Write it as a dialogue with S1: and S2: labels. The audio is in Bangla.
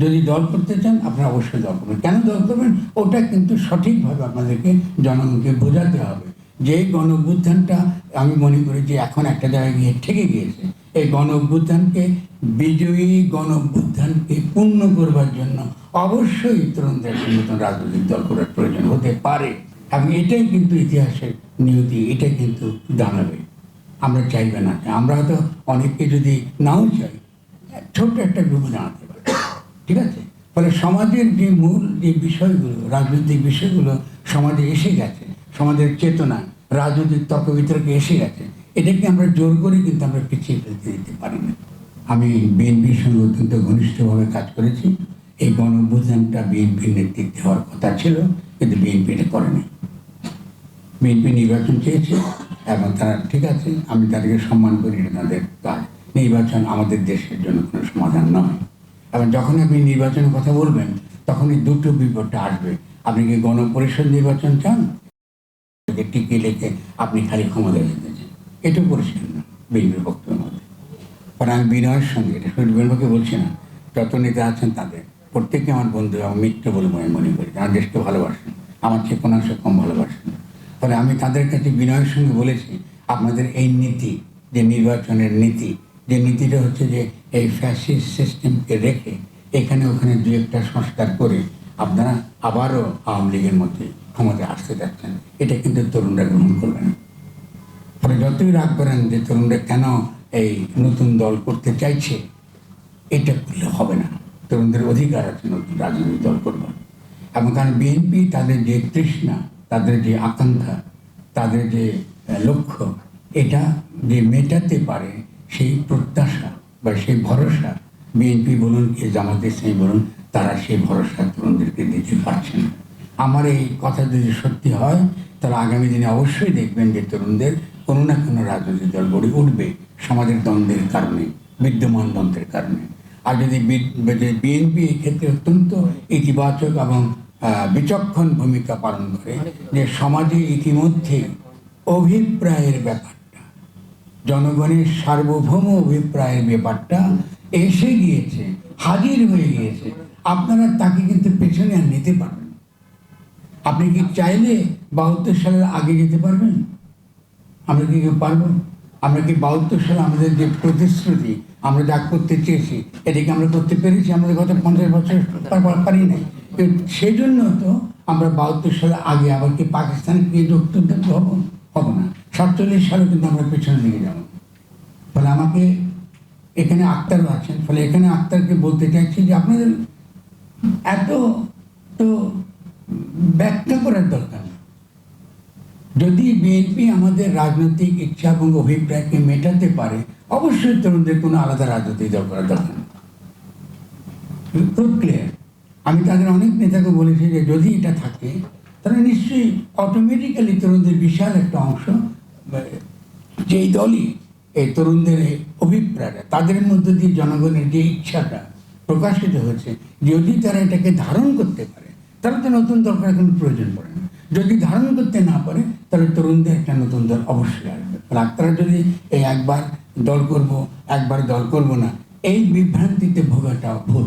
S1: যদি দল করতে চান, আপনারা অবশ্যই দল করবেন। কেন দল করবেন? ওটা কিন্তু সঠিকভাবে আপনাদেরকে জনগণকে বোঝাতে হবে। যে গণ অভ্যুত্থানটা আমি মনে করি যে এখন একটা জায়গায় গিয়ে ঠেকে গিয়েছে, এই গণ অভ্যুত্থানকে বিজয়ী গণ অভ্যুত্থানকে পূর্ণ করবার জন্য অবশ্যই তরুণদের একটা নতুন রাজনৈতিক দল করার প্রয়োজন হতে পারে। এবং এটাই কিন্তু ইতিহাসের নিয়তি, এটাই কিন্তু দাঁড়াবে আমরা চাইবে না। আমরা হয়তো অনেককে যদি নাও চাই, ছোট্ট একটা গ্রুপ দাঁড়াতে ঠিক আছে? ফলে সমাজের যে মূল যে বিষয়গুলো, রাজনৈতিক বিষয়গুলো, সমাজে এসে গেছে। সমাজের চেতনা, রাজনৈতিক তর্ক বিতর্কে এসে গেছে। এটাকে আমরা জোর করে কিন্তু আমরা পিছিয়ে ফেলতে দিতে পারি না। আমি বিএনপির সঙ্গে অত্যন্ত ঘনিষ্ঠভাবে কাজ করেছি। এই গণ অভ্যুত্থানটা বিএনপির নেতৃত্বে হওয়ার কথা ছিল, কিন্তু বিএনপি এটা করেনি। বিএনপি নির্বাচন চেয়েছে এবং তারা, ঠিক আছে, আমি তাদেরকে সম্মান করি তাদের কাজ। নির্বাচন আমাদের দেশের জন্য কোনো সমাধান নয়। এবং যখন আপনি নির্বাচনের কথা বলবেন তখনই দুটো বিপদটা আসবে। আপনি কি গণপরিষদ নির্বাচন চান? টিকে লেখে আপনি খালি ক্ষমতা যেতে চান। এটা পরিষ্কার না, বিএনপির বক্তব্যের মধ্যে। কারণ আমি বিনয়ের সঙ্গে, এটা বিনয়কে বলছি না, যত নেতা আছেন তাদের প্রত্যেকে আমার বন্ধু এবং মিত্র বলে মনে মনে করি। তারা দেশকে ভালোবাসেন আমার চেয়ে কোনো অংশ কম ভালোবাসেন ফলে আমি তাদের কাছে বিনয়ের সঙ্গে বলেছি, আপনাদের এই নীতি, যে নির্বাচনের নীতি যে নীতিটা হচ্ছে যে এই ফ্যাসিস্ট সিস্টেমকে রেখে এখানে ওখানে দু একটা সংস্কার করে আপনারা আবারও আওয়ামী লীগের মধ্যে ক্ষমতায় আসতে যাচ্ছেন। এটা কিন্তু তরুণরা গ্রহণ করবে না। ফলে যতই রাগ করেন যে তরুণরা কেন এই নতুন দল করতে চাইছে, এটা করলে হবে না। তরুণদের অধিকার আছে নতুন রাজনৈতিক দল করবার। এবং কারণ বিএনপি তাদের যে তৃষ্ণা, তাদের যে আকাঙ্ক্ষা, তাদের যে লক্ষ্য, এটা যে মেটাতে পারে সেই প্রত্যাশা বা সেই ভরসা বিএনপি বলুন কি জামাত ইসলামী বলুন, তারা সেই ভরসা তরুণদেরকে দিতে পারছে না। আমার এই কথা যদি সত্যি হয়, তাহলে আগামী দিনে অবশ্যই দেখবেন যে তরুণদের কোনো না কোনো রাজনৈতিক দল গড়ে উঠবে সমাজের দ্বন্দ্বের কারণে, বিদ্যমান দ্বন্দ্বের কারণে। আর যদি বিএনপি ক্ষেত্রে অত্যন্ত ইতিবাচক এবং বিচক্ষণ ভূমিকা পালন করে, যে সমাজে ইতিমধ্যে অভিপ্রায়ের ব্যাপারটা জনগণের সার্বভৌম অভিপ্রায়ের ব্যাপারটা এসে গিয়েছে, হাজির হয়ে গিয়েছে। আপনারা তাকে কিন্তু পেছনে আর নিতে পারবেন আপনি কি চাইলে বাহাত্তর সালের আগে যেতে পারবেন? আমরা কি কেউ পারব? আমরা কি বাহাত্তর সালে আমাদের যে প্রতিশ্রুতি আমরা যা করতে চেয়েছি, এটাকে আমরা করতে পেরেছি? আমাদের গত পঞ্চাশ বছর পার- নাই। সেজন্য তো আমরা বাহাত্তর সালে আগে আবার কি পাকিস্তানে গিয়ে যোগদান হব হব না। সাতচল্লিশ সালে কিন্তু আমরা পেছনের দিকে যাব। ফলে আমাকে এখানে আক্তারও আছেন। ফলে এখানে আক্তারকে বলতে চাইছি যে আপনাদের এত তো ব্যাখ্যা করার দরকার যদি বিএনপি আমাদের রাজনৈতিক ইচ্ছা এবং অভিপ্রায়কে মেটাতে পারে, অবশ্যই তরুণদের কোনো আলাদা রাজনৈতিক দল করার দরকার খুব ক্লিয়ার আমি তাদের অনেক নেতাকে বলেছি যে যদি এটা থাকে, তাহলে নিশ্চয়ই অটোমেটিক্যালি তরুণদের বিশাল একটা অংশ আহ, যেই দলই এই তরুণদের অভিপ্রায়টা তাদের মধ্যে দিয়ে জনগণের যে ইচ্ছাটা প্রকাশিত হয়েছে যদি তারা এটাকে ধারণ করতে পারে তাহলে তো নতুন দল করার কোনো প্রয়োজন পড়ে না। যদি ধারণ করতে না পারে তাহলে তরুণদের একটা নতুন দল অবশ্যই আসবে। ডাক্তাররা যদি এই একবার দল করব একবার দল করব না এই বিভ্রান্তিতে ভোগাটা ভুল।